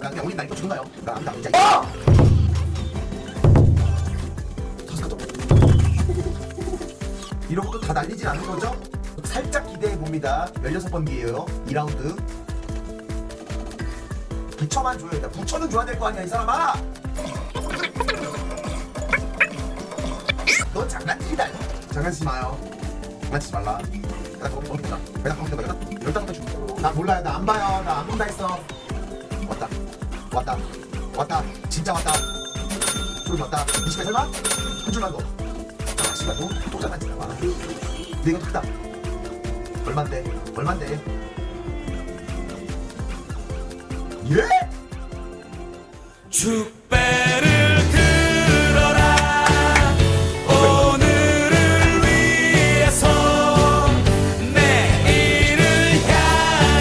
나 그냥 올린다 이거 죽나요? 나 안다 진짜 어! 다섯 칸 이런 것도 다 날리진 않는 거죠? 살짝 기대해 봅니다. 16번 기회예요. 2라운드. 9천만 줘야 돼 9천은 줘야 될 거 아니야 이 사람아! 너 장난치다 장난치지 마요. 장난치지 말라. 나 거기 거기 보자 내가 거기 보자 열다섯 번 줄게 나 몰라요. 나 안 봐요. 나 안 본다 했어 왔다. 왔다. 진짜 왔다. 줄 왔다. 20배 설마? 한 줄만 더. 아, 씨발 또, 또 장난치나 봐. 근데 이거 크다. 얼만데? 얼만데? 예? 축